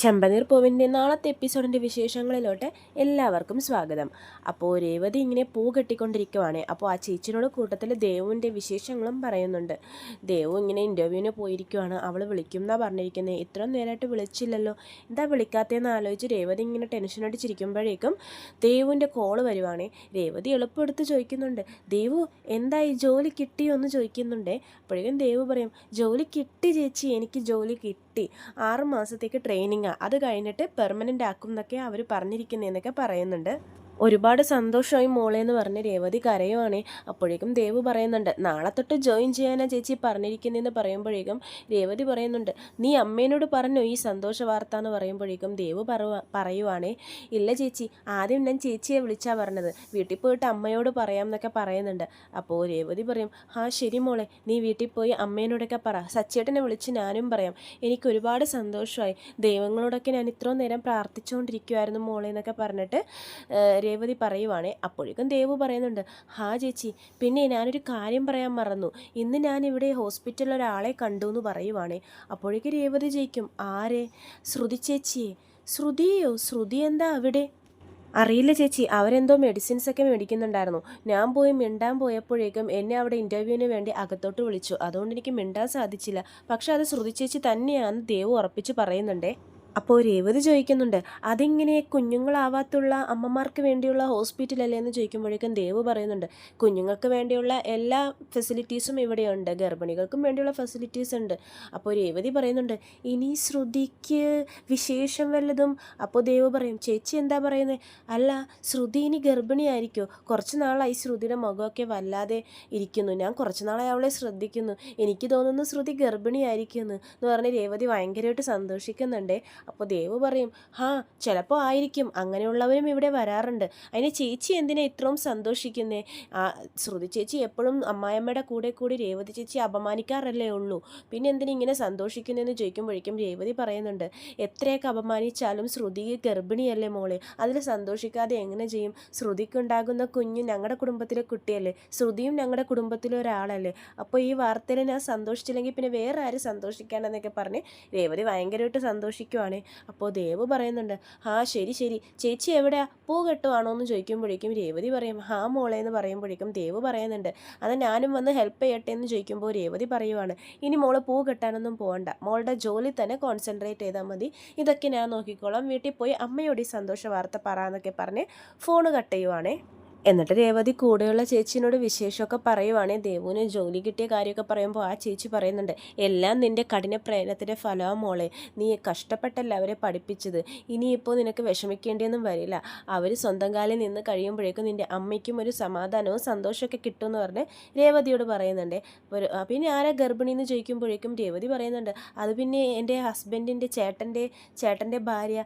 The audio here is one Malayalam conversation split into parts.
ചെമ്പനീർ പൂവിന്റെ നാളത്തെ എപ്പിസോഡിന്റെ വിശേഷങ്ങളിലോട്ട് എല്ലാവർക്കും സ്വാഗതം. അപ്പോൾ രേവതി ഇങ്ങനെ പൂ കെട്ടിക്കൊണ്ടിരിക്കുവാണ്. അപ്പോൾ ആ ചേച്ചിനോട് കൂട്ടത്തിൽ ദേവുവിന്റെ വിശേഷങ്ങളും പറയുന്നുണ്ട്. ദേവു ഇങ്ങനെ ഇന്റർവ്യൂവിന് പോയിരിക്കുവാണ്. അവൾ വിളിക്കും എന്നാണ് പറഞ്ഞിരിക്കുന്നത് ഇത്രയും നേരമായിട്ട് വിളിച്ചില്ലല്ലോ. എന്താ വിളിക്കാത്തതെന്ന് ആലോചിച്ച് രേവതി ഇങ്ങനെ ടെൻഷൻ അടിച്ചിരിക്കുമ്പോഴേക്കും ദേവുവിന്റെ കോൾ വരുവാണ്. രേവതി എളുപ്പമെടുത്ത് ചോദിക്കുന്നുണ്ട്. ദേവു എന്തായി? ജോലി കിട്ടിയോ എന്ന് ചോദിക്കുന്നുണ്ടേ. അപ്പോഴേക്കും ദേവു പറയും ജോലി കിട്ടി ചേച്ചി. എനിക്ക് ജോലി കിട്ടി. ആറ് മാസത്തേക്ക് ട്രെയിനിങ്ങാണ് അത് കഴിഞ്ഞിട്ട് പെർമനന്റ് ആക്കും എന്നൊക്കെ അവർ പറഞ്ഞിരിക്കുന്നതെന്നൊക്കെ പറയുന്നുണ്ട്. ഒരുപാട് സന്തോഷമായി മോളെ എന്ന് പറഞ്ഞ് രേവതി കരയുവാണ്. അപ്പോഴേക്കും ദേവ് പറയുന്നുണ്ട് നാളെ തൊട്ട് ജോയിൻ ചെയ്യാനാ ചേച്ചി പറഞ്ഞിരിക്കുന്നതെന്ന് പറയുമ്പോഴേക്കും രേവതി പറയുന്നുണ്ട് നീ അമ്മേനോട് പറഞ്ഞു ഈ സന്തോഷ വാർത്ത എന്ന് പറയുമ്പോഴേക്കും ദേവ് പറയുവാണേ ഇല്ല ചേച്ചി ആദ്യം ഞാൻ ചേച്ചിയെ വിളിച്ചാ പറഞ്ഞത് വീട്ടിൽ പോയിട്ട് അമ്മയോട് പറയാം എന്നൊക്കെ പറയുന്നുണ്ട്. അപ്പോൾ രേവതി പറയും ആ ശരി മോളെ നീ വീട്ടിൽ പോയി അമ്മേനോടൊക്കെ പറ സച്ചേട്ടനെ വിളിച്ച് ഞാനും പറയാം. എനിക്ക് ഒരുപാട് സന്തോഷമായി ദൈവങ്ങളോടൊക്കെ ഞാൻ ഇത്രയും നേരം പ്രാർത്ഥിച്ചുകൊണ്ടിരിക്കുമായിരുന്നു മോളെ എന്നൊക്കെ പറഞ്ഞിട്ട് രേവതി പറയുവാണേ. അപ്പോഴേക്കും ദേവു പറയുന്നുണ്ട് ഹാ ചേച്ചി പിന്നെ ഞാനൊരു കാര്യം പറയാൻ മറന്നു. ഇന്ന് ഞാൻ ഇവിടെ ഹോസ്പിറ്റലിൽ ഒരാളെ കണ്ടു എന്ന് പറയുവാണേ. അപ്പോഴേക്കും രേവതി ജയിക്കും. ആരെ? ശ്രുതി ചേച്ചിയെ. ശ്രുതിയോ? ശ്രുതി എന്താ അവിടെ? അറിയില്ല ചേച്ചി അവരെന്തോ മെഡിസിൻസ് ഒക്കെ മേടിക്കുന്നുണ്ടായിരുന്നു. ഞാൻ പോയി മിണ്ടാൻ പോയപ്പോഴേക്കും എന്നെ അവിടെ ഇന്റർവ്യൂവിന് വേണ്ടി അകത്തോട്ട് വിളിച്ചു. അതുകൊണ്ട് എനിക്ക് മിണ്ടാൻ സാധിച്ചില്ല. പക്ഷെ അത് ശ്രുതി ചേച്ചി തന്നെയാണെന്ന് ദേവ് ഉറപ്പിച്ച് പറയുന്നുണ്ടേ. അപ്പോൾ രേവതി ചോദിക്കുന്നുണ്ട് അതിങ്ങനെ കുഞ്ഞുങ്ങളാവാത്തുള്ള അമ്മമാർക്ക് വേണ്ടിയുള്ള ഹോസ്പിറ്റലല്ലേ? എന്ന് ചോദിക്കുമ്പോഴേക്കും ദേവ് പറയുന്നുണ്ട് കുഞ്ഞുങ്ങൾക്ക് വേണ്ടിയുള്ള എല്ലാ ഫെസിലിറ്റീസും ഇവിടെയുണ്ട് ഗർഭിണികൾക്കും വേണ്ടിയുള്ള ഫെസിലിറ്റീസ് ഉണ്ട്. അപ്പോൾ രേവതി പറയുന്നുണ്ട് ഇനി ശ്രുതിക്ക് വിശേഷം വല്ലതും? അപ്പോൾ ദേവ് പറയും ചേച്ചി എന്താ പറയുന്നത് അല്ല ശ്രുതി ഇനി ഗർഭിണിയായിരിക്കോ. കുറച്ച് നാളായി ശ്രുതിയുടെ മുഖമൊക്കെ വല്ലാതെ ഇരിക്കുന്നു. ഞാൻ കുറച്ച് നാളായി അവളെ ശ്രദ്ധിക്കുന്നു. എനിക്ക് തോന്നുന്നു ശ്രുതി ഗർഭിണിയായിരിക്കുന്നു എന്ന് പറഞ്ഞ് രേവതി ഭയങ്കരമായിട്ട് സന്തോഷിക്കുന്നുണ്ട്. അപ്പോൾ ദേവ് പറയും ഹാ ചിലപ്പോൾ ആയിരിക്കും. അങ്ങനെയുള്ളവരും ഇവിടെ വരാറുണ്ട്. അതിന് ചേച്ചി എന്തിനാ ഇത്രയും സന്തോഷിക്കുന്നേ? ശ്രുതി ചേച്ചി എപ്പോഴും അമ്മായിയമ്മയുടെ കൂടെ കൂടി രേവതി ചേച്ചി അപമാനിക്കാറല്ലേ ഉള്ളൂ. പിന്നെ എന്തിനാ ഇങ്ങനെ സന്തോഷിക്കുന്നതെന്ന് ചോദിക്കുമ്പോഴേക്കും രേവതി പറയുന്നുണ്ട് എത്രയൊക്കെ അപമാനിച്ചാലും ശ്രുതി ഗർഭിണിയല്ലേ മോളെ? അതിൽ സന്തോഷിക്കാതെ എങ്ങനെ ചെയ്യും? ശ്രുതിക്കുണ്ടാകുന്ന കുഞ്ഞ് ഞങ്ങളുടെ കുടുംബത്തിലെ കുട്ടിയല്ലേ? ശ്രുതിയും ഞങ്ങളുടെ കുടുംബത്തിലെ ഒരാളല്ലേ? അപ്പോൾ ഈ വാർത്തയിൽ ഞാൻ സന്തോഷിച്ചില്ലെങ്കിൽ പിന്നെ വേറെ ആര് സന്തോഷിക്കാനെന്നൊക്കെ പറഞ്ഞ് രേവതി ഭയങ്കരമായിട്ട് സന്തോഷിക്കുവാണ്. അപ്പോൾ ദേവ് പറയുന്നുണ്ട് ആ ശരി ശരി. ചേച്ചി എവിടെയാ? പൂ കെട്ടുവാണോ? എന്ന് ചോദിക്കുമ്പോഴേക്കും രേവതി പറയും ആ മോളെ എന്ന് പറയുമ്പോഴേക്കും ദേവ് പറയുന്നുണ്ട് അത് ഞാനും വന്ന് ഹെൽപ്പ് ചെയ്യട്ടെ എന്ന് ചോദിക്കുമ്പോൾ രേവതി പറയുവാണ് ഇനി മോൾ പൂ കെട്ടാനൊന്നും പോകണ്ട മോളുടെ ജോലി തന്നെ കോൺസെൻട്രേറ്റ് ചെയ്താൽ മതി. ഇതൊക്കെ ഞാൻ നോക്കിക്കോളാം. വീട്ടിൽ പോയി അമ്മയോട് ഈ സന്തോഷ വാർത്ത പറ എന്നൊക്കെ പറഞ്ഞ് ഫോണ് കട്ട് ചെയ്യുവാണേ. എന്നിട്ട് രേവതി കൂടെയുള്ള ചേച്ചിനോട് വിശേഷമൊക്കെ പറയുവാണേ. ദേവുവിന് ജോലി കിട്ടിയ കാര്യമൊക്കെ പറയുമ്പോൾ ആ ചേച്ചി പറയുന്നുണ്ട് എല്ലാം നിന്റെ കഠിന പ്രയത്നത്തിന്റെ ഫലമാ മോളെ. നീ കഷ്ടപ്പെട്ടല്ല അവരെ പഠിപ്പിച്ചത്. ഇനിയിപ്പോൾ നിനക്ക് വിഷമിക്കേണ്ടിയൊന്നും വരില്ല. അവർ സ്വന്തം കാലിൽ നിന്ന് കഴിയുമ്പോഴേക്കും നിന്റെ അമ്മയ്ക്കും ഒരു സമാധാനവും സന്തോഷമൊക്കെ കിട്ടുമെന്ന് പറഞ്ഞ് രേവതിയോട് പറയുന്നുണ്ട്. പിന്നെ ആരാ ഗർഭിണി എന്ന് ചോദിക്കുമ്പോഴേക്കും രേവതി പറയുന്നുണ്ട് അത് പിന്നെ എന്റെ ഹസ്ബൻഡിന്റെ ചേട്ടന്റെ ചേട്ടന്റെ ഭാര്യ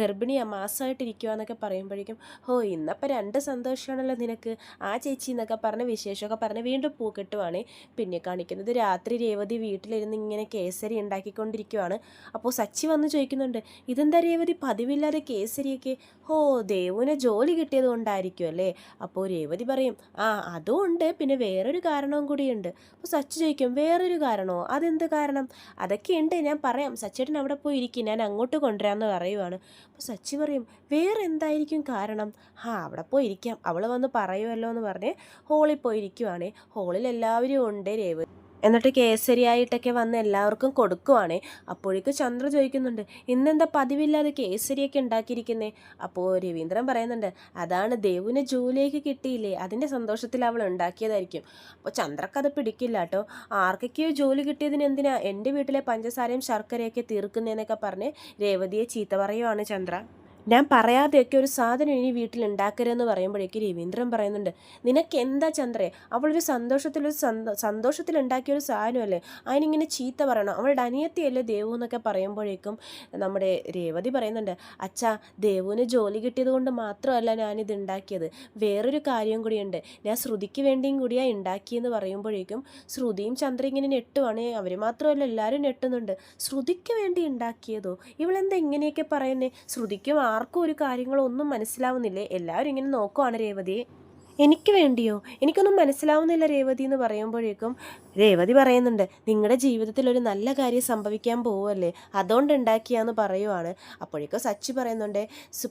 ഗർഭിണിയാണ് മാസമായിട്ടിരിക്കുക എന്നൊക്കെ പറയുമ്പോഴേക്കും ഓ ഇന്നപ്പോൾ രണ്ട് സന്തോഷമാണല്ലോ നിനക്ക് ആ ചേച്ചി എന്നൊക്കെ പറഞ്ഞ് വിശേഷമൊക്കെ പറഞ്ഞ് വീണ്ടും പൂ കെട്ടുവാണ് പിന്നെ കാണിക്കുന്നത് രാത്രി രേവതി വീട്ടിലിരുന്ന് ഇങ്ങനെ കേസരി ഉണ്ടാക്കിക്കൊണ്ടിരിക്കുവാണ്. അപ്പോൾ സച്ചി വന്ന് ചോദിക്കുന്നുണ്ട് ഇതെന്താ രേവതി പതിവില്ലാതെ കേസരിയൊക്കെ? ഹോ ദേവുവിന് ജോലി കിട്ടിയത് കൊണ്ടായിരിക്കും അല്ലേ? അപ്പോൾ രേവതി പറയും ആ അതും പിന്നെ വേറൊരു കാരണവും കൂടിയുണ്ട്. അപ്പോൾ സച്ചി ചോദിക്കും വേറൊരു കാരണമോ അതെന്ത് കാരണം? അതൊക്കെ ഉണ്ട് ഞാൻ പറയാം. സച്ചേട്ടൻ അവിടെ പോയി ഇരിക്കും ഞാൻ അങ്ങോട്ട് കൊണ്ടുവരാമെന്ന് പറയുവാണ്. അപ്പോൾ സച്ചി പറയും വേറെ എന്തായിരിക്കും കാരണം? ആ അവിടെ പോയി ഇരിക്കാം അവൾ വന്ന് പറയുമല്ലോ എന്ന് പറഞ്ഞ് ഹോളിൽ പോയിരിക്കുവാണ്. ഹോളിൽ എല്ലാവരും ഉണ്ട് രേവതി എന്നിട്ട് കേസരിയായിട്ടൊക്കെ വന്ന് എല്ലാവർക്കും കൊടുക്കുവാണ്. അപ്പോഴേക്കും ചന്ദ്ര ചോദിക്കുന്നുണ്ട് ഇന്നെന്താ പതിവില്ലാതെ കേസരിയൊക്കെ ഉണ്ടാക്കിയിരിക്കുന്നേ? അപ്പോൾ രവീന്ദ്രൻ പറയുന്നുണ്ട് അതാണ് ദേവുവിന് ജോലിയൊക്കെ കിട്ടിയില്ലേ? അതിന്റെ സന്തോഷത്തിൽ അവൾ ഉണ്ടാക്കിയതായിരിക്കും. അപ്പോൾ ചന്ദ്രക്കത് പിടിക്കില്ല കേട്ടോ ആർക്കൊക്കെയോ ജോലി കിട്ടിയതിന് എന്തിനാ എന്റെ വീട്ടിലെ പഞ്ചസാരയും ശർക്കരയൊക്കെ തീർക്കുന്നതെന്നൊക്കെ പറഞ്ഞ് രേവതിയെ ചീത്ത പറയുവാണ് ചന്ദ്ര. ഞാൻ പറയാതെയൊക്കെ ഒരു സാധനം ഇനി വീട്ടിൽ ഉണ്ടാക്കരുതെന്ന് പറയുമ്പോഴേക്ക് രവീന്ദ്രൻ പറയുന്നുണ്ട് നിനക്ക് എന്താ ചന്ദ്രേ? അവളൊരു സന്തോഷത്തിലൊരു സന്തോ സന്തോഷത്തിൽ ഉണ്ടാക്കിയ ഒരു സാധനമല്ലേ? അതിനിങ്ങനെ ചീത്ത പറയണം. അവളുടെ അനിയത്തിയല്ലേ ദേവു എന്നൊക്കെ പറയുമ്പോഴേക്കും നമ്മുടെ രേവതി പറയുന്നുണ്ട് അച്ഛാ ദേവുവിന് ജോലി കിട്ടിയത് കൊണ്ട് മാത്രമല്ല ഞാനിത് ഉണ്ടാക്കിയത്. വേറൊരു കാര്യം കൂടിയുണ്ട്. ഞാൻ ശ്രുതിക്ക് വേണ്ടിയും കൂടിയാണ് ഉണ്ടാക്കിയെന്ന് പറയുമ്പോഴേക്കും ശ്രുതിയും ചന്ദ്ര ഇങ്ങനെ ഞെട്ടുവാണ്. അവർ മാത്രമല്ല എല്ലാവരും നെട്ടുന്നുണ്ട് ശ്രുതിക്ക് വേണ്ടി ഉണ്ടാക്കിയതോ? ഇവളെന്താ ഇങ്ങനെയൊക്കെ പറയുന്നത് ശ്രുതിക്കും ആർക്കും ഒരു കാര്യങ്ങളൊന്നും മനസ്സിലാവുന്നില്ലേ? എല്ലാവരും ഇങ്ങനെ നോക്കുവാണ് രേവതിയെ. എനിക്ക് വേണ്ടിയോ? എനിക്കൊന്നും മനസ്സിലാവുന്നില്ല രേവതി എന്ന് പറയുമ്പോഴേക്കും രേവതി പറയുന്നുണ്ട് നിങ്ങളുടെ ജീവിതത്തിൽ ഒരു നല്ല കാര്യം സംഭവിക്കാൻ പോവല്ലേ? അതുകൊണ്ട് ഉണ്ടാക്കിയാന്ന് പറയുവാണ്. അപ്പോഴേക്കും സച്ചി പറയുന്നുണ്ട്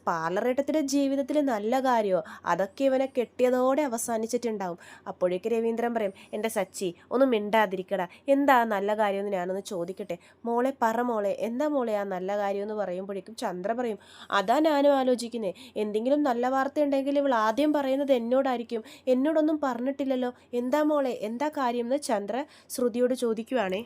പാർലറേട്ടത്തിന്റെ ജീവിതത്തിൽ നല്ല കാര്യമോ അതൊക്കെ ഇവനെ കെട്ടിയതോടെ അവസാനിച്ചിട്ടുണ്ടാവും. അപ്പോഴേക്ക് രവീന്ദ്രൻ പറയും എന്റെ സച്ചി ഒന്ന് മിണ്ടാതിരിക്കടാ. എന്താ നല്ല കാര്യമെന്ന് ഞാനൊന്ന് ചോദിക്കട്ടെ? മോളെ പറ മോളെ എന്താ മോളെ ആ നല്ല കാര്യം എന്ന് പറയുമ്പോഴേക്കും ചന്ദ്ര പറയും അതാ ഞാനും ആലോചിക്കുന്നത് എന്തെങ്കിലും നല്ല വാർത്ത ഉണ്ടെങ്കിൽ ഇവൾ ആദ്യം പറയുന്നത് എന്നോടായിരിക്കും. എന്നോടൊന്നും പറഞ്ഞിട്ടില്ലല്ലോ. എന്താ മോളെ? എന്താ കാര്യം എന്ന് ചന്ദ്ര ശ്രുതിയോട് ചോദിക്കുവാണേ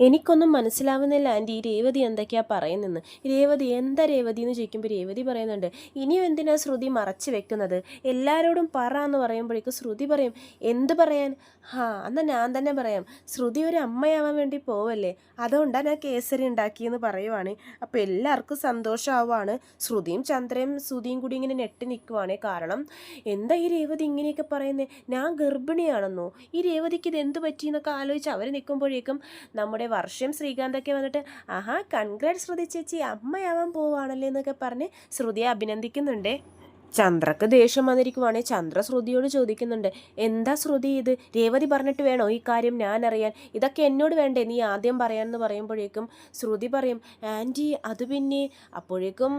എനിക്കൊന്നും മനസ്സിലാവുന്നില്ല. ആന്റി ഈ രേവതി എന്തൊക്കെയാ പറയുന്നെന്ന് രേവതി എന്താ രേവതി എന്ന് ചോദിക്കുമ്പോൾ രേവതി പറയുന്നുണ്ട് ഇനിയും എന്തിനാ ശ്രുതി മറച്ചു വെക്കുന്നത്? എല്ലാവരോടും പറ എന്ന് പറയുമ്പോഴേക്കും ശ്രുതി പറയും എന്ത് പറയാൻ? ഹാ എന്നാൽ ഞാൻ തന്നെ പറയാം. ശ്രുതി ഒരു അമ്മയാവാൻ വേണ്ടി പോവല്ലേ? അതുകൊണ്ടാണ് ഞാൻ കേസരി ഉണ്ടാക്കിയെന്ന് പറയുവാണ്. അപ്പോൾ എല്ലാവർക്കും സന്തോഷമാവാണ് ശ്രുതിയും ചന്ദ്രയും ശ്രുതിയും കൂടി ഇങ്ങനെ നെട്ടി നിൽക്കുവാണ് കാരണം എന്താ ഈ രേവതി ഇങ്ങനെയൊക്കെ പറയുന്നത് ഞാൻ ഗർഭിണിയാണെന്നോ? ഈ രേവതിക്ക് ഇത് എന്ത് പറ്റി എന്നൊക്കെ ആലോചിച്ച് അവർ നിൽക്കുമ്പോഴേക്കും നമ്മുടെ വർഷം ശ്രീകാന്തൊക്കെ വന്നിട്ട് ആഹാ കൺഗ്രാറ്റ് ശ്രുതി ചേച്ചി അമ്മയാവാൻ പോവാണല്ലേ എന്നൊക്കെ പറഞ്ഞ് ശ്രുതിയെ അഭിനന്ദിക്കുന്നുണ്ട്. ചന്ദ്രക്ക് ദേഷ്യം വന്നിരിക്കുവാണെ ചന്ദ്ര ശ്രുതിയോട് ചോദിക്കുന്നുണ്ട് എന്താ ശ്രുതി ഇത്? രേവതി പറഞ്ഞിട്ട് വേണോ ഈ കാര്യം ഞാൻ അറിയാൻ ഇതൊക്കെ എന്നോട് വേണ്ടേ? നീ ആദ്യം പറയാമെന്ന് പറയുമ്പോഴേക്കും ശ്രുതി പറയും ആന്റി അത് പിന്നെ അപ്പോഴേക്കും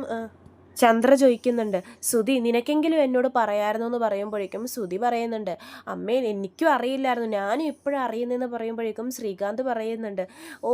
ചന്ദ്ര ചോദിക്കുന്നുണ്ട് സുധി നിനക്കെങ്കിലും എന്നോട് പറയാമായിരുന്നു എന്ന് പറയുമ്പോഴേക്കും സുധി പറയുന്നുണ്ട് അമ്മേ എനിക്കും അറിയില്ലായിരുന്നു ഞാനും ഇപ്പോഴും അറിയുന്നതെന്ന് പറയുമ്പോഴേക്കും ശ്രീകാന്ത് പറയുന്നുണ്ട് ഓ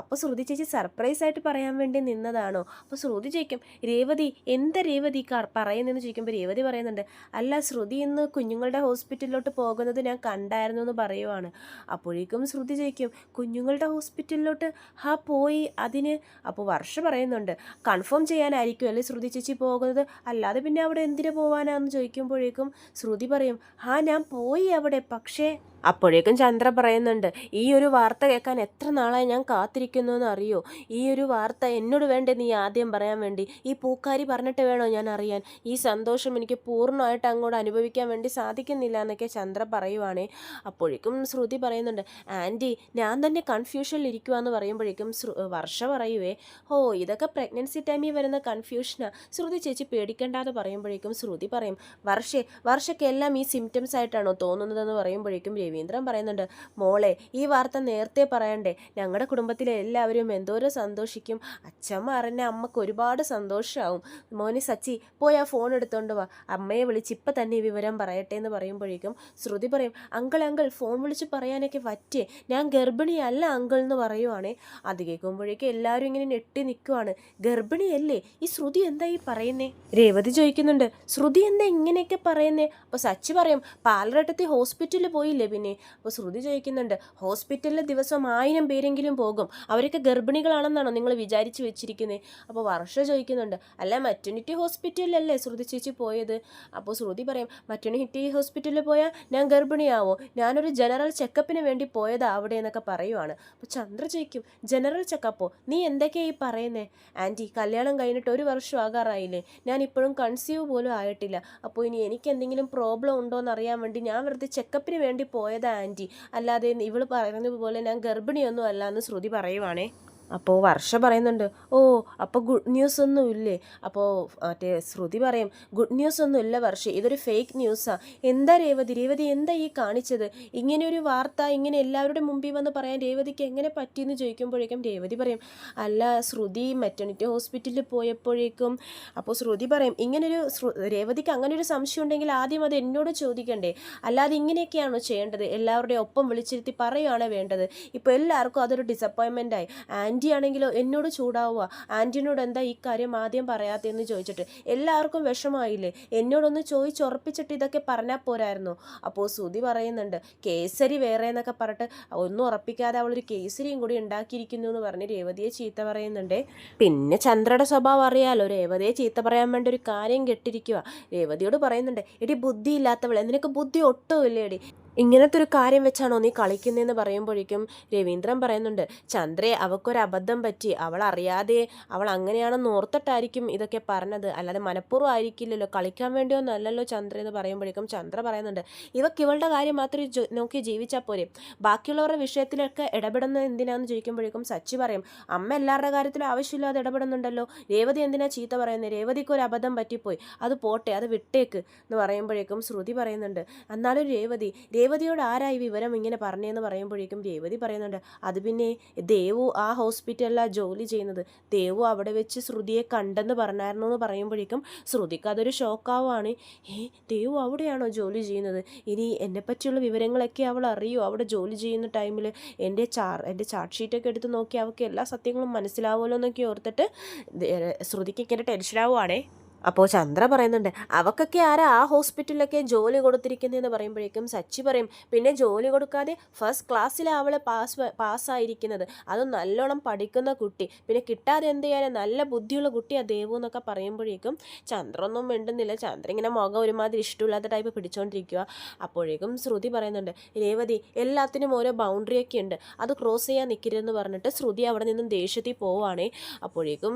അപ്പോൾ ശ്രുതി ചേച്ചി സർപ്രൈസ് ആയിട്ട് പറയാൻ വേണ്ടി നിന്നതാണോ? അപ്പോൾ ശ്രുതി ചോദിക്കും രേവതി എന്താ രേവതി പറയുന്നതെന്ന് ചോദിക്കുമ്പോൾ രേവതി പറയുന്നുണ്ട് അല്ല ശ്രുതി ഇന്ന് കുഞ്ഞുങ്ങളുടെ ഹോസ്പിറ്റലിലോട്ട് പോകുന്നത് ഞാൻ കണ്ടായിരുന്നു എന്ന് പറയുവാണ്. അപ്പോഴേക്കും ശ്രുതി ചോദിക്കും കുഞ്ഞുങ്ങളുടെ ഹോസ്പിറ്റലിലോട്ട്? ഹാ പോയി അതിന്? അപ്പോൾ വർഷ പറയുന്നുണ്ട് കൺഫേം ചെയ്യാനായിരിക്കും അല്ലേ ശ്രുതി പോകുന്നത്? അല്ലാതെ പിന്നെ അവിടെ എന്തിനു പോവാനാന്ന് ചോദിക്കുമ്പോഴേക്കും ശ്രുതി പറയും ആ ഞാൻ പോയി അവിടെ പക്ഷേ അപ്പോഴേക്കും ചന്ദ്ര പറയുന്നുണ്ട് ഈ ഒരു വാർത്ത കേൾക്കാൻ എത്ര നാളായി ഞാൻ കാത്തിരിക്കുന്നു എന്ന് അറിയോ? ഈ ഒരു വാർത്ത എന്നോട് വേണ്ടേ നീ ആദ്യം പറയാൻ വേണ്ടി? ഈ പൂക്കാരി പറഞ്ഞിട്ട് വേണോ ഞാൻ അറിയാൻ? ഈ സന്തോഷം എനിക്ക് പൂർണമായിട്ട് അങ്ങോട്ട് അനുഭവിക്കാൻ വേണ്ടി സാധിക്കുന്നില്ല എന്നൊക്കെ ചന്ദ്ര പറയുവാണേ. അപ്പോഴേക്കും ശ്രുതി പറയുന്നുണ്ട് ആന്റി ഞാൻ തന്നെ കൺഫ്യൂഷനിൽ ഇരിക്കുവാന്ന് പറയുമ്പോഴേക്കും ശ്രു- വർഷ പറയുവേ ഓ ഇതൊക്കെ പ്രഗ്നൻസി ടൈമിൽ വരുന്ന കൺഫ്യൂഷനാണ് ശ്രുതി ചേച്ചി പേടിക്കേണ്ടാന്ന് പറയുമ്പോഴേക്കും ശ്രുതി പറയും വർഷേ വർഷയ്ക്കെല്ലാം ഈ സിംറ്റംസ് ആയിട്ടാണോ തോന്നുന്നതെന്ന് പറയുമ്പോഴേക്കും രവീന്ദ്രൻ പറയുന്നുണ്ട് മോളെ ഈ വാർത്ത നേരത്തെ പറയണ്ടേ? ഞങ്ങളുടെ കുടുംബത്തിലെ എല്ലാവരും എന്തോരം സന്തോഷിക്കും. അച്ഛമ്മ അറിഞ്ഞ അമ്മയ്ക്ക് ഒരുപാട് സന്തോഷമാവും മോനെ സച്ചി പോയി ആ ഫോൺ എടുത്തോണ്ട് വാ. അമ്മയെ വിളിച്ച് ഇപ്പം തന്നെ ഈ വിവരം പറയട്ടെ എന്ന് പറയുമ്പോഴേക്കും ശ്രുതി പറയും അങ്കിൾ അങ്കിൾ ഫോൺ വിളിച്ച് പറയാനൊക്കെ പറ്റേ? ഞാൻ ഗർഭിണിയല്ല അങ്കിൾ എന്ന് പറയുവാണേ. അത് കേൾക്കുമ്പോഴേക്കും എല്ലാവരും ഇങ്ങനെ ഞെട്ടി നിൽക്കുവാണ് ഗർഭിണിയല്ലേ? ഈ ശ്രുതി എന്താ ഈ പറയുന്നേ? രേവതി ചോദിക്കുന്നുണ്ട് ശ്രുതി എന്താ ഇങ്ങനെയൊക്കെ പറയുന്നേ? അപ്പോൾ സച്ചി പറയും പാലരട്ടത്തി ഹോസ്പിറ്റലിൽ പോയില്ലേ? പിന്നെ. അപ്പോൾ ശ്രുതി ചോദിക്കുന്നുണ്ട് ഹോസ്പിറ്റലിൽ ദിവസം ആയിരം പേരെങ്കിലും പോകും. അവരൊക്കെ ഗർഭിണികളാണെന്നാണോ നിങ്ങൾ വിചാരിച്ചു വെച്ചിരിക്കുന്നത് അപ്പോൾ വർഷ ചോദിക്കുന്നുണ്ട് അല്ല മറ്റുനിറ്റി ഹോസ്പിറ്റലിലല്ലേ ശ്രുതി ചേച്ചി പോയത്? അപ്പോൾ ശ്രുതി പറയും മറ്റുനിറ്റി ഹോസ്പിറ്റലിൽ പോയാൽ ഞാൻ ഗർഭിണിയാവോ. ഞാനൊരു ജനറൽ ചെക്കപ്പിന് വേണ്ടി പോയതാ അവിടെ എന്നൊക്കെ പറയുവാണ്. അപ്പോൾ ചന്ദ്ര ചോദിക്കും ജനറൽ ചെക്കപ്പോ നീ എന്തൊക്കെയാ ഈ പറയുന്നേ? ആന്റി കല്യാണം കഴിഞ്ഞിട്ട് ഒരു വർഷം ആകാറായില്ലേ. ഞാൻ ഇപ്പോഴും കൺസീവ് പോലും ആയിട്ടില്ല. അപ്പോൾ ഇനി എനിക്ക് എന്തെങ്കിലും പ്രോബ്ലം ഉണ്ടോ എന്ന് അറിയാൻ വേണ്ടി ഞാൻ വെറുതെ ചെക്കപ്പിന് വേണ്ടി പോയതാ ആന്റി. അല്ലാതെ പറയുന്നത് പോലെ ഞാൻ ഗർഭിണിയൊന്നും അല്ല എന്ന് ശ്രുതി പറയുവാണേ. അപ്പോൾ വർഷ പറയുന്നുണ്ട് ഓ അപ്പോൾ ഗുഡ് ന്യൂസ് ഒന്നും ഇല്ലേ? അപ്പോൾ മറ്റേ ശ്രുതി പറയും ഗുഡ് ന്യൂസ് ഒന്നും ഇല്ല വർഷ ഇതൊരു ഫേക്ക് ന്യൂസാണ് എന്താ രേവതി രേവതി എന്താ ഈ കാണിച്ചത്? ഇങ്ങനെ ഒരു വാർത്ത ഇങ്ങനെ എല്ലാവരുടെ മുമ്പിൽ വന്ന് പറയാൻ രേവതിക്ക് എങ്ങനെ പറ്റിയെന്ന് ചോദിക്കുമ്പോഴേക്കും രേവതി പറയും അല്ല ശ്രുതി മെറ്റർണിറ്റി ഹോസ്പിറ്റലിൽ പോയപ്പോഴേക്കും അപ്പോൾ ശ്രുതി പറയും ഇങ്ങനൊരു രേവതിക്ക് അങ്ങനെ ഒരു സംശയം ഉണ്ടെങ്കിൽ ആദ്യം അത് എന്നോട് ചോദിക്കണ്ടേ? അല്ലാതെ ഇങ്ങനെയൊക്കെയാണോ ചെയ്യേണ്ടത്? എല്ലാവരുടെയും ഒപ്പം വിളിച്ചിരുത്തി പറയുകയാണ് വേണ്ടത്? ഇപ്പോൾ എല്ലാവർക്കും അതൊരു ഡിസപ്പോയിൻമെന്റ് ആയി. ആന്റി ആണെങ്കിലോ എന്നോട് ചൂടാവുക. ആന്റിനോട് എന്താ ഈ കാര്യം ആദ്യം പറയാത്തതെന്ന് ചോദിച്ചിട്ട്. എല്ലാവർക്കും വിഷമായില്ലേ എന്നോടൊന്ന് ചോദിച്ചുറപ്പിച്ചിട്ട് ഇതൊക്കെ പറഞ്ഞാൽ പോരായിരുന്നു? അപ്പോൾ സുതി പറയുന്നുണ്ട് കേസരി വേറെ എന്നൊക്കെ പറഞ്ഞിട്ട് ഒന്നും ഉറപ്പിക്കാതെ അവളൊരു കേസരിയും കൂടി ഉണ്ടാക്കിയിരിക്കുന്നു എന്ന് പറഞ്ഞ് രേവതിയെ ചീത്ത പറയുന്നുണ്ട്. പിന്നെ ചന്ദ്രയുടെ സ്വഭാവം അറിയാലോ രേവതിയെ ചീത്ത പറയാൻ വേണ്ടി ഒരു കാര്യം കെട്ടിരിക്കുക രേവതിയോട് പറയുന്നുണ്ട് എടി ബുദ്ധി ഇല്ലാത്തവളെ നിനക്ക് ബുദ്ധി ഒട്ടും ഇല്ലേ എടി ഇങ്ങനത്തെ ഒരു കാര്യം വെച്ചാണോ നീ കളിക്കുന്നതെന്ന് പറയുമ്പോഴേക്കും രവീന്ദ്രൻ പറയുന്നുണ്ട് ചന്ദ്രേ അവക്കൊരു അബദ്ധം പറ്റി. അവൾ അറിയാതെ അവൾ അങ്ങനെയാണെന്ന് ഓർത്തിട്ടായിരിക്കും ഇതൊക്കെ പറഞ്ഞത്. അല്ലാതെ മനഃപൂർവം ആയിരിക്കില്ലല്ലോ. കളിക്കാൻ വേണ്ടിയൊന്നല്ലല്ലോ ചന്ദ്ര എന്ന് പറയുമ്പോഴേക്കും ചന്ദ്ര പറയുന്നുണ്ട് ഇവക്ക് ഇവളുടെ കാര്യം മാത്രം നോക്കി ജീവിച്ചാൽ പോരെ. ബാക്കിയുള്ളവരുടെ വിഷയത്തിലൊക്കെ ഇടപെടുന്നത് എന്തിനാന്ന് ചോദിക്കുമ്പോഴേക്കും സച്ചി പറയും അമ്മ എല്ലാവരുടെ കാര്യത്തിലും ആവശ്യമില്ലാതെ ഇടപെടുന്നുണ്ടല്ലോ. രേവതി എന്തിനാ ചീത്ത പറയുന്നത് രേവതിക്ക് ഒരു അബദ്ധം പറ്റിപ്പോയി. അത് പോട്ടെ അത് വിട്ടേക്ക്. എന്ന് പറയുമ്പോഴേക്കും ശ്രുതി പറയുന്നുണ്ട് എന്നാലും രേവതി രേവതിയോട് ആരായി വിവരം ഇങ്ങനെ പറഞ്ഞതെന്ന് പറയുമ്പോഴേക്കും രേവതി പറയുന്നുണ്ട് അത് പിന്നെ ദേവു ആ ഹോസ്പിറ്റലിലാണ് ജോലി ചെയ്യുന്നത്. ദേവു അവിടെ വെച്ച് ശ്രുതിയെ കണ്ടെന്ന് പറഞ്ഞായിരുന്നു എന്ന് പറയുമ്പോഴേക്കും ശ്രുതിക്ക് അതൊരു ഷോക്കാവാണ്. ഏ ദേവു അവിടെയാണോ ജോലി ചെയ്യുന്നത്? ഇനി എന്നെപ്പറ്റിയുള്ള വിവരങ്ങളൊക്കെ അവൾ അറിയോ? അവിടെ ജോലി ചെയ്യുന്ന ടൈമിൽ എന്റെ ചാർ എന്റെ ചാർട്ട് ഷീറ്റൊക്കെ എടുത്ത് നോക്കി അവൾക്ക് എല്ലാ സത്യങ്ങളും മനസ്സിലാവുമല്ലോ എന്നൊക്കെ ഓർത്തിട്ട് ശ്രുതിക്ക് ഇങ്ങനെ ടെൻഷനാവുകയാണേ അപ്പോൾ ചന്ദ്ര പറയുന്നുണ്ട് അവക്കൊക്കെ ആരാ ആ ഹോസ്പിറ്റലിലൊക്കെ ജോലി കൊടുത്തിരിക്കുന്നതെന്ന് പറയുമ്പോഴേക്കും സച്ചി പറയും പിന്നെ ജോലി കൊടുക്കാതെ ഫസ്റ്റ് ക്ലാസ്സിലാണ് അവളെ പാസ് പാസ്സായിരിക്കുന്നത്. അത് നല്ലോണം പഠിക്കുന്ന കുട്ടി. പിന്നെ കിട്ടാതെ എന്ത് ചെയ്യാൻ നല്ല ബുദ്ധിയുള്ള കുട്ടിയാണ് ദേവു എന്നൊക്കെ പറയുമ്പോഴേക്കും ചന്ദ്ര ഒന്നും മിണ്ടുന്നില്ല. ചന്ദ്ര ഇങ്ങനെ മുഖം ഒരുമാതിരി ഇഷ്ടമില്ലാത്ത ടൈപ്പ് പിടിച്ചുകൊണ്ടിരിക്കുക അപ്പോഴേക്കും ശ്രുതി പറയുന്നുണ്ട് രേവതി എല്ലാത്തിനും ഓരോ ബൗണ്ടറിയൊക്കെ ഉണ്ട്. അത് ക്രോസ് ചെയ്യാൻ നിൽക്കരുതെന്ന് പറഞ്ഞിട്ട് ശ്രുതി അവിടെ നിന്നും ദേഷ്യത്തിൽ പോവുകയാണേ അപ്പോഴേക്കും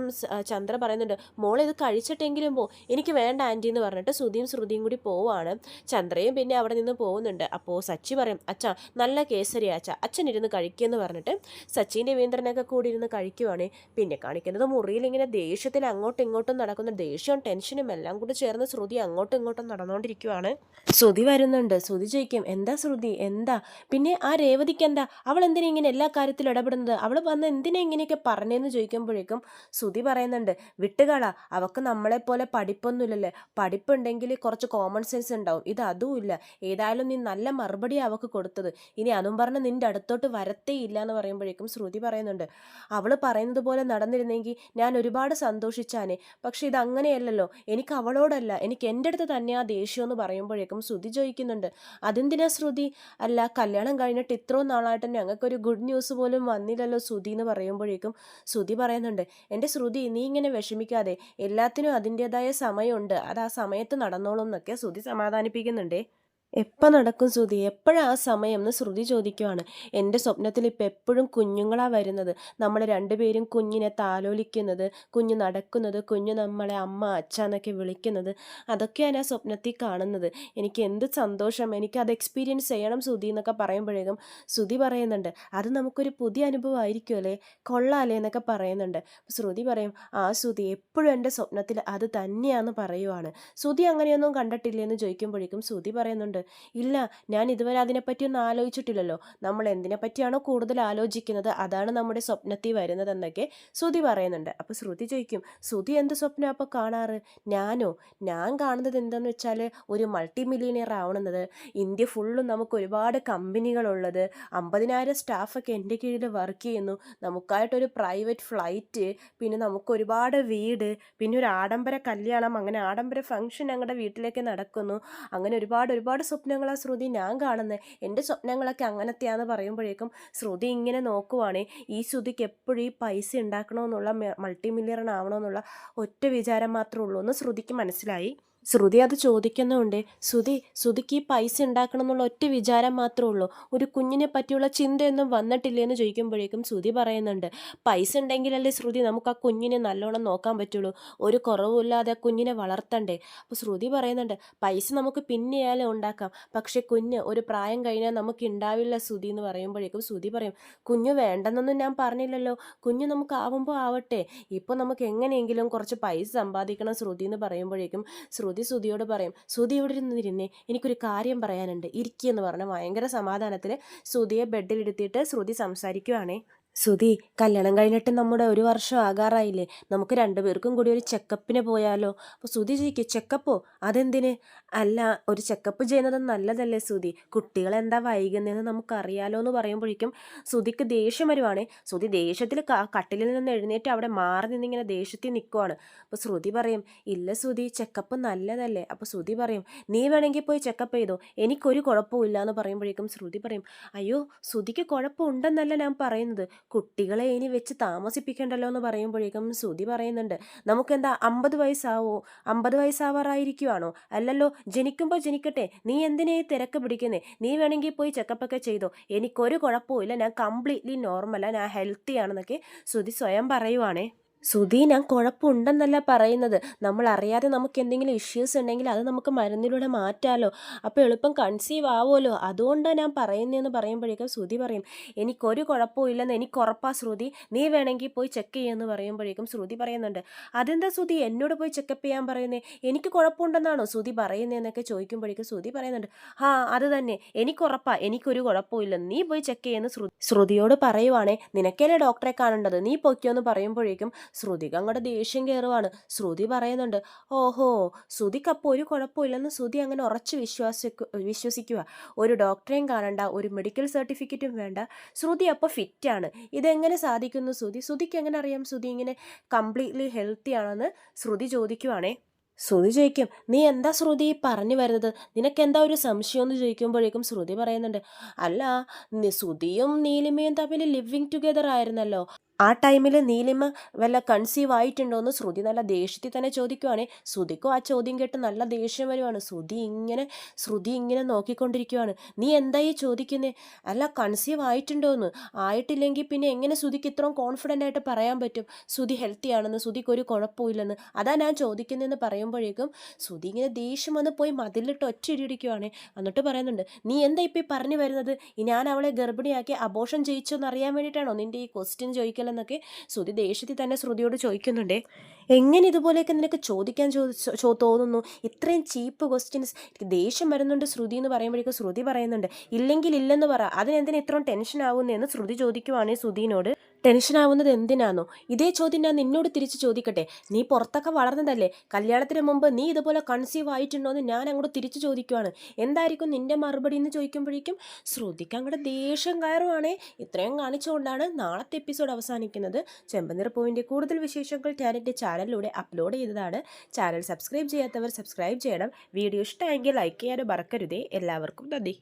ചന്ദ്ര പറയുന്നുണ്ട് മോൾ ഇത് കഴിച്ചിട്ടെങ്കിലും പോ എനിക്ക് വേണ്ട ആന്റി എന്ന് പറഞ്ഞിട്ട് ശ്രുതിയും ശ്രുതിയും കൂടി പോവാണ്. ചന്ദ്രയും പിന്നെ അവിടെ നിന്ന് പോകുന്നുണ്ട്. അപ്പോൾ സച്ചി പറയും അച്ഛാ നല്ല കേസരി അച്ഛ അച്ഛൻ ഇരുന്ന് കഴിക്കുമെന്ന് പറഞ്ഞിട്ട് സച്ചിൻ രവീന്ദ്രനൊക്കെ കൂടി ഇരുന്ന് കഴിക്കുവാണ്. പിന്നെ കാണിക്കുന്നത് മുറിയിൽ ഇങ്ങനെ ദേഷ്യത്തിൽ അങ്ങോട്ടും ഇങ്ങോട്ടും നടക്കുന്ന ദേഷ്യവും ടെൻഷനും എല്ലാം കൂടി ചേർന്ന് ശ്രുതി അങ്ങോട്ടും ഇങ്ങോട്ടും നടന്നുകൊണ്ടിരിക്കുവാണ് ശ്രുതി വരുന്നുണ്ട്. ശ്രുതി ചോദിക്കും എന്താ ശ്രുതി? എന്താ? പിന്നെ ആ രേവതിക്ക് എന്താ? അവൾ എന്തിനാ ഇങ്ങനെ എല്ലാ കാര്യത്തിലും ഇടപെടുന്നത്? അവൾ വന്ന് എന്തിനാ ഇങ്ങനെയൊക്കെ പറഞ്ഞതെന്ന് ചോദിക്കുമ്പോഴേക്കും ശ്രുതി പറയുന്നുണ്ട് വിട്ടുകള അവക്ക് നമ്മളെപ്പോലെ പഠിപ്പൊന്നുമില്ലല്ലേ? പഠിപ്പുണ്ടെങ്കിൽ കുറച്ച് കോമൺ സെൻസ് ഉണ്ടാവും. ഇത് അതുമില്ല ഏതായാലും നീ നല്ല മറുപടി അവൾക്ക് കൊടുത്തത്. ഇനി അതും പറഞ്ഞ് നിന്റെ അടുത്തോട്ട് വരത്തേ ഇല്ല എന്ന് പറയുമ്പോഴേക്കും ശ്രുതി പറയുന്നുണ്ട്. അവൾ പറയുന്നത് പോലെ നടന്നിരുന്നെങ്കിൽ ഞാൻ ഒരുപാട് സന്തോഷിച്ചാനെ. പക്ഷെ ഇത് അങ്ങനെയല്ലല്ലോ എനിക്ക് അവളോടല്ല. എനിക്ക് എന്റെ അടുത്ത് തന്നെ ആ ദേഷ്യം എന്ന് പറയുമ്പോഴേക്കും ശ്രുതി ചോദിക്കുന്നുണ്ട്. അതെന്തിനാ ശ്രുതി? അല്ല കല്യാണം കഴിഞ്ഞിട്ട് ഇത്രയും നാളായിട്ട് ഞങ്ങൾക്കൊരു ഗുഡ് ന്യൂസ് പോലും വന്നില്ലല്ലോ ശ്രുതി എന്ന് പറയുമ്പോഴേക്കും ശ്രുതി പറയുന്നുണ്ട്. എന്റെ ശ്രുതി നീ ഇങ്ങനെ വിഷമിക്കാതെ എല്ലാത്തിനും അതിന്റെതായ സമയമുണ്ട്. അത് ആ സമയത്ത് നടന്നോളും എന്നൊക്കെ ശ്രുതി സമാധാനിപ്പിക്കുന്നുണ്ടേ. എപ്പോൾ നടക്കും ശ്രുതി? എപ്പോഴാ ആ സമയം? എന്ന് ശ്രുതി ചോദിക്കുവാണ്. എന്റെ സ്വപ്നത്തിൽ ഇപ്പം എപ്പോഴും കുഞ്ഞുങ്ങളാണ് വരുന്നത്. നമ്മൾ രണ്ടുപേരും കുഞ്ഞിനെ താലോലിക്കുന്നത് കുഞ്ഞ് നടക്കുന്നത് കുഞ്ഞ് നമ്മളെ അമ്മ അച്ഛ എന്നൊക്കെ വിളിക്കുന്നത്. അതൊക്കെയാണ് ആ സ്വപ്നത്തിൽ കാണുന്നത്. എനിക്ക് എന്ത് സന്തോഷം. എനിക്ക് അത് എക്സ്പീരിയൻസ് ചെയ്യണം ശ്രുതി എന്നൊക്കെ പറയുമ്പോഴേക്കും ശ്രുതി പറയുന്നുണ്ട് അത് നമുക്കൊരു പുതിയ അനുഭവമായിരിക്കും അല്ലേ? കൊള്ളാലേ എന്നൊക്കെ പറയുന്നുണ്ട്. ശ്രുതി പറയും ആ ശ്രുതി എപ്പോഴും എന്റെ സ്വപ്നത്തിൽ അത് തന്നെയാണെന്ന് പറയുവാണ്. ശ്രുതി അങ്ങനെയൊന്നും കണ്ടിട്ടില്ലേ എന്ന് ചോദിക്കുമ്പോഴേക്കും ശ്രുതി പറയുന്നുണ്ട് ഇല്ല ഞാൻ ഇതുവരെ അതിനെപ്പറ്റിയൊന്നും ആലോചിച്ചിട്ടില്ലല്ലോ. നമ്മൾ എന്തിനെ പറ്റിയാണോ കൂടുതൽ ആലോചിക്കുന്നത് അതാണ് നമ്മുടെ സ്വപ്നത്തിൽ വരുന്നതെന്നൊക്കെ ശ്രുതി പറയുന്നുണ്ട്. അപ്പോൾ ശ്രുതി ചോദിക്കും ശ്രുതി എന്ത് സ്വപ്നം അപ്പോൾ കാണാറ്? ഞാനോ? ഞാൻ കാണുന്നത് എന്താണെന്ന് വെച്ചാൽ ഒരു മൾട്ടി മില്ലിയനിയർ ആവണമെന്നത് ഇന്ത്യ ഫുള്ളും നമുക്ക് ഒരുപാട് കമ്പനികളുള്ളത്. അമ്പതിനായിരം സ്റ്റാഫൊക്കെ എന്റെ കീഴിൽ വർക്ക് ചെയ്യുന്നു. നമുക്കായിട്ടൊരു പ്രൈവറ്റ് ഫ്ലൈറ്റ് പിന്നെ നമുക്ക് ഒരുപാട് വീട് പിന്നെ ഒരു ആഡംബര കല്യാണം അങ്ങനെ ആഡംബര ഫംഗ്ഷൻ ഞങ്ങളുടെ വീട്ടിലേക്ക് നടക്കുന്നു. അങ്ങനെ ഒരുപാട് ഒരുപാട് സ്വപ്നങ്ങളാ ശ്രുതി ഞാൻ കാണുന്നത് എന്റെ സ്വപ്നങ്ങളൊക്കെ അങ്ങനത്തെയാന്ന് പറയുമ്പോഴേക്കും ശ്രുതി ഇങ്ങനെ നോക്കുവാണേ ഈ ശ്രുതിക്ക് എപ്പോഴും ഈ പൈസ ഉണ്ടാക്കണമെന്നുള്ള മൾട്ടി മില്യണർ ആവണമെന്നുള്ള ഒറ്റ വിചാരം മാത്രമേ ഉള്ളൂ എന്ന് ശ്രുതിക്ക് മനസ്സിലായി. ശ്രുതി അത് ചോദിക്കുന്നുണ്ട്. ശ്രുതി ശ്രുതിക്ക് ഈ പൈസ ഉണ്ടാക്കണം എന്നുള്ള ഒറ്റ വിചാരം മാത്രമേ ഉള്ളൂ. ഒരു കുഞ്ഞിനെ പറ്റിയുള്ള ചിന്തയൊന്നും വന്നിട്ടില്ല എന്ന് ചോദിക്കുമ്പോഴേക്കും ശ്രുതി പറയുന്നുണ്ട്. പൈസ ഉണ്ടെങ്കിലല്ലേ ശ്രുതി നമുക്ക് ആ കുഞ്ഞിനെ നല്ലോണം നോക്കാൻ പറ്റുള്ളൂ. ഒരു കുറവുമില്ലാതെ ആ കുഞ്ഞിനെ വളർത്തണ്ടേ? അപ്പോൾ ശ്രുതി പറയുന്നുണ്ട്. പൈസ നമുക്ക് പിന്നെയാലും ഉണ്ടാക്കാം. പക്ഷെ കുഞ്ഞ് ഒരു പ്രായം കഴിഞ്ഞാൽ നമുക്ക് ഉണ്ടാവില്ല ശ്രുതി എന്ന് പറയുമ്പോഴേക്കും ശ്രുതി പറയും. കുഞ്ഞ് വേണ്ടെന്നൊന്നും ഞാൻ പറഞ്ഞില്ലല്ലോ. കുഞ്ഞ് നമുക്ക് ആവുമ്പോൾ ആവട്ടെ. ഇപ്പോൾ നമുക്ക് എങ്ങനെയെങ്കിലും കുറച്ച് പൈസ സമ്പാദിക്കണം ശ്രുതി എന്ന് പറയുമ്പോഴേക്കും ശ്രുതി ശ്രുതിയോട് പറയും സുധി ഇവിടെ ഇരുന്നിരുന്നേ എനിക്കൊരു കാര്യം പറയാനുണ്ട്. ഇരിക്കുകയെന്ന് പറഞ്ഞ ഭയങ്കര സമാധാനത്തിൽ ശ്രുതിയെ ബെഡിലിരുത്തിയിട്ട് ശ്രുതി സംസാരിക്കുവാണേ. ശ്രുതി കല്യാണം കഴിഞ്ഞിട്ട് നമ്മുടെ ഒരു വർഷം ആകാറായില്ലേ? നമുക്ക് രണ്ടുപേർക്കും കൂടി ഒരു ചെക്കപ്പിന് പോയാലോ? അപ്പോൾ സുധി ചോദിക്കും ചെക്കപ്പോ അതെന്തിന്? അല്ല ഒരു ചെക്കപ്പ് ചെയ്യുന്നത് നല്ലതല്ലേ സുധി കുട്ടികളെന്താ വൈകുന്നതെന്ന് നമുക്കറിയാലോ എന്ന് പറയുമ്പോഴേക്കും സുധിക്ക് ദേഷ്യം വരുവാണ്. സുധി ദേഷ്യത്തിൽ കട്ടിലിൽ നിന്ന് എഴുന്നേറ്റ് അവിടെ മാറി നിന്നിങ്ങനെ ദേഷ്യത്തിൽ നിൽക്കുവാണ് അപ്പോൾ ശ്രുതി പറയും ഇല്ല സുധി ചെക്കപ്പ് നല്ലതല്ലേ? അപ്പോൾ സുധി പറയും നീ വേണമെങ്കിൽ പോയി ചെക്കപ്പ് ചെയ്തോ? എനിക്കൊരു കുഴപ്പമില്ല എന്ന് പറയുമ്പോഴേക്കും ശ്രുതി പറയും അയ്യോ സുധിക്ക് കുഴപ്പമുണ്ടെന്നല്ല ഞാൻ പറയുന്നത്. കുട്ടികളെ ഇനി വെച്ച് താമസിപ്പിക്കണ്ടല്ലോ എന്ന് പറയുമ്പോഴേക്കും ശ്രുതി പറയുന്നുണ്ട് നമുക്കെന്താ അമ്പത് വയസ്സാവോ? അമ്പത് വയസ്സാവാറായിരിക്കുവാണോ? അല്ലല്ലോ ജനിക്കുമ്പോൾ ജനിക്കട്ടെ. നീ എന്തിനേ തിരക്ക് പിടിക്കുന്നേ? നീ വേണമെങ്കിൽ പോയി ചെക്കപ്പൊക്കെ ചെയ്തോ? എനിക്കൊരു കുഴപ്പമില്ല ഞാൻ കംപ്ലീറ്റ്ലി നോർമലാണ് ഞാൻ ഹെൽത്തി ആണെന്നൊക്കെ ശ്രുതി സ്വയം പറയുവാണേ. സുധി ഞാൻ കുഴപ്പമുണ്ടെന്നല്ല പറയുന്നത്. നമ്മൾ അറിയാതെ നമുക്ക് എന്തെങ്കിലും ഇഷ്യൂസ് ഉണ്ടെങ്കിൽ അത് നമുക്ക് മരുന്നിലൂടെ മാറ്റാമല്ലോ അപ്പോൾ എളുപ്പം കൺസീവ് ആവുമല്ലോ. അതുകൊണ്ടാണ് ഞാൻ പറയുന്നതെന്ന് പറയുമ്പോഴേക്കും ശ്രുതി പറയും എനിക്കൊരു കുഴപ്പവും ഇല്ലെന്ന് എനിക്ക് ഉറപ്പാ ശ്രുതി നീ വേണമെങ്കിൽ പോയി ചെക്ക് ചെയ്യുമെന്ന് പറയുമ്പോഴേക്കും ശ്രുതി പറയുന്നുണ്ട് അതെന്താ ശ്രുതി എന്നോട് പോയി ചെക്കപ്പ് ചെയ്യാൻ പറയുന്നേ? എനിക്ക് കുഴപ്പമുണ്ടെന്നാണോ ശ്രുതി പറയുന്നതെന്നൊക്കെ ചോദിക്കുമ്പോഴേക്കും ശ്രുതി പറയുന്നുണ്ട് ആ അത് തന്നെ. എനിക്ക് ഉറപ്പാ എനിക്കൊരു കുഴപ്പവും ഇല്ലെന്ന്. നീ പോയി ചെക്ക് ചെയ്യുന്ന ശ്രുതി ശ്രുതിയോട് പറയുവാണേ നിനക്കല്ലേ ഡോക്ടറെ കാണേണ്ടത്? നീ പൊയ്ക്കോ എന്ന് പറയുമ്പോഴേക്കും ശ്രുതിക്ക് അങ്ങോട്ട് ദേഷ്യം കയറുവാണ്. ശ്രുതി പറയുന്നുണ്ട് ഓഹോ ശ്രുതിക്ക് അപ്പോൾ ഒരു കുഴപ്പമില്ലെന്ന് ശ്രുതി അങ്ങനെ ഉറച്ച് വിശ്വാസിക്കു വിശ്വസിക്കുക ഒരു ഡോക്ടറെയും കാണണ്ട ഒരു മെഡിക്കൽ സർട്ടിഫിക്കറ്റും വേണ്ട. ശ്രുതി അപ്പോൾ ഫിറ്റാണ്. ഇതെങ്ങനെ സാധിക്കുന്നു ശ്രുതി? ശ്രുതിക്ക് എങ്ങനെ അറിയാം? ശ്രുതി ഇങ്ങനെ കംപ്ലീറ്റ്ലി ഹെൽത്തി ആണെന്ന് ശ്രുതി ചോദിക്കുവാണേ. ശ്രുതി ചോദിക്കും നീ എന്താ ശ്രുതി പറഞ്ഞു വരുന്നത്? നിനക്ക് എന്താ ഒരു സംശയം? എന്ന് ചോദിക്കുമ്പോഴേക്കും ശ്രുതി പറയുന്നുണ്ട് അല്ല ശ്രുതിയും നീലിമയും തമ്മിൽ ലിവിങ് ടുഗെദർ ആയിരുന്നല്ലോ. ആ ടൈമിൽ നീലിമ വല്ല കൺസീവ് ആയിട്ടുണ്ടോ എന്ന് ശ്രുതി നല്ല ദേഷ്യത്തിൽ തന്നെ ചോദിക്കുവാണേ. ശ്രുതിക്കും ആ ചോദ്യം കേട്ട് നല്ല ദേഷ്യം വരുവാണ്. ശ്രുതി ഇങ്ങനെ ശ്രുതി ഇങ്ങനെ നോക്കിക്കൊണ്ടിരിക്കുവാണ്. നീ എന്തായി ചോദിക്കുന്നേ? അല്ല കൺസീവ് ആയിട്ടുണ്ടോ എന്ന്? ആയിട്ടില്ലെങ്കിൽ പിന്നെ എങ്ങനെ ശ്രുതിക്ക് ഇത്രയും കോൺഫിഡന്റ് ആയിട്ട് പറയാൻ പറ്റും? ശ്രുതി ഹെൽത്തി ആണെന്ന് ശ്രുതിക്ക് ഒരു കുഴപ്പമില്ലെന്ന്. അതാ ഞാൻ ചോദിക്കുന്നതെന്ന് പറയുമ്പോഴേക്കും ശ്രുതി ഇങ്ങനെ ദേഷ്യം വന്ന് പോയി മതിലിട്ട് ഒറ്റ ഇടിയിടിക്കുവാണേ എന്നിട്ട് പറയുന്നുണ്ട് നീ എന്താ ഇപ്പം ഈ പറഞ്ഞു വരുന്നത്? ഞാൻ അവളെ ഗർഭിണിയാക്കി അബോഷം ജയിച്ചോ എന്ന് അറിയാൻ വേണ്ടിയിട്ടാണോ നിന്റെ ഈ ക്വസ്റ്റ്യൻ ചോദിക്കലെന്നൊക്കെ ശ്രുതി ദേഷ്യത്തിൽ തന്നെ ശ്രുതിയോട് ചോദിക്കുന്നുണ്ട്. എങ്ങനെ ഇതുപോലെയൊക്കെ നിനക്ക് ചോദിക്കാൻ ചോ തോന്നുന്നു? ഇത്രയും ചീപ്പ് ക്വസ്റ്റ്യൻസ് ദേഷ്യം വരുന്നുണ്ട് ശ്രുതി എന്ന് പറയുമ്പോഴേക്കും ശ്രുതി പറയുന്നുണ്ട് ഇല്ലെങ്കിൽ ഇല്ലെന്ന് പറ. അതിനെന്തിനാ ഇത്രയും ടെൻഷൻ ആവുന്നതെന്ന് ശ്രുതി ചോദിക്കുവാണെങ്കിൽ ശ്രുതിനോട്. ടെൻഷൻ ആവുന്നത് എന്തിനാണോ ഇതേ ചോദ്യം ഞാൻ നിന്നോട് തിരിച്ച് ചോദിക്കട്ടെ. നീ പുറത്തൊക്കെ വളർന്നതല്ലേ? കല്യാണത്തിന് മുമ്പ് നീ ഇതുപോലെ കൺസീവ് ആയിട്ടുണ്ടോ എന്ന് ഞാൻ അങ്ങോട്ട് തിരിച്ചു ചോദിക്കുവാണ്. എന്തായിരിക്കും നിന്റെ മറുപടി എന്ന് ചോദിക്കുമ്പോഴേക്കും ശ്രുതിക്ക് അങ്ങോട്ട് ദേഷ്യം കയറുവാണേ. ഇത്രയും കാണിച്ചുകൊണ്ടാണ് നാളത്തെ എപ്പിസോഡ് അവസാനിക്കുന്നത്. ചെമ്പനിർ പൂവിന്റെ കൂടുതൽ വിശേഷങ്ങൾ ഞാൻ എന്റെ ചാനലിലൂടെ അപ്ലോഡ് ചെയ്തതാണ്. ചാനൽ സബ്സ്ക്രൈബ് ചെയ്യാത്തവർ സബ്സ്ക്രൈബ് ചെയ്യണം. വീഡിയോ ഇഷ്ടമെങ്കിൽ ലൈക്ക് ചെയ്യാനും മറക്കരുതേ. എല്ലാവർക്കും നന്ദി.